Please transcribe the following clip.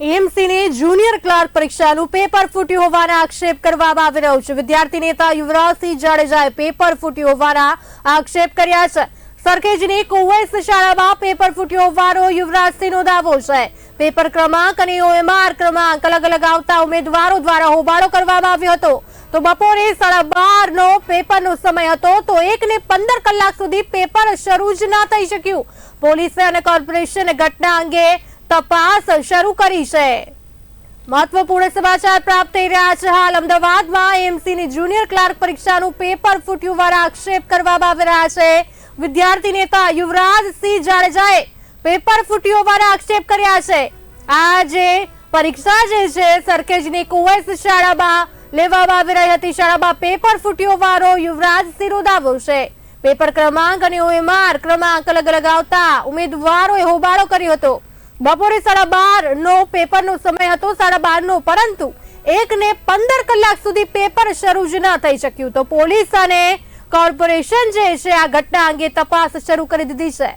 એએમસીની junior clerk પરીક્ષાનું paper ફૂટ્યું હોવાના આક્ષેપ કરવામાં આવી રહ્યો છે. વિદ્યાર્થી નેતા યુવરાજસિંહ જાડેજાએ પેપર ફૂટ્યું હોવાના આક્ષેપ કર્યા છે. સરખેજની કુવૈસ શાળામાં પેપર ફૂટ્યું હોવાનો યુવરાજસિંહનો દાવો છે. પેપર ક્રમાંક અને ઓએમઆર ક્રમાંક અલગ અલગ આવતા ઉમેદવારો દ્વારા હોબાળો કરવામાં આવ્યો હતો. તો બપોરે સાડા બારનો પેપરનો સમય હતો તો એક ને પંદર કલાક સુધી પેપર શરૂ જ ના થઈ શક્યું. પોલીસે અને કોર્પોરેશને ઘટના અંગે તપાસ શરૂ કરી છે. મહત્વપૂર્ણ સમાચાર પ્રાપ્ત થઈ રહ્યા છે. હાલ અમદાવાદમાં એમસીની જુનિયર ક્લાર્ક પરીક્ષાનું પેપર ફૂટ્યું વાળા આક્ષેપ કરવામાં આવી રહ્યા છે. વિદ્યાર્થી નેતા યુવરાજસિંહ જાડેજાએ પેપર ફૂટ્યું હોવાના આક્ષેપ કર્યા છે. આ જે પરીક્ષા જે છે, સરખેજની કુવૈસ શાળામાં લેવામાં આવી રહી હતી. શાળામાં પેપર ફૂટ્યું વાળો યુવરાજસિંહનો દાવો છે. પેપર ક્રમાંક અને ઓએમઆર ક્રમાંક અલગ અલગ આવતા ઉમેદવારોએ હોબાળો કર્યો હતો. બપોરે સાડા બાર નો પેપરનો સમય હતો, સાડા બાર નો પરંતુ એક ને પંદર કલાક સુધી પેપર શરૂ જ ના થઈ શક્યું. તો પોલીસ અને કોર્પોરેશન જે છે, આ ઘટના અંગે તપાસ શરૂ કરી દીધી છે.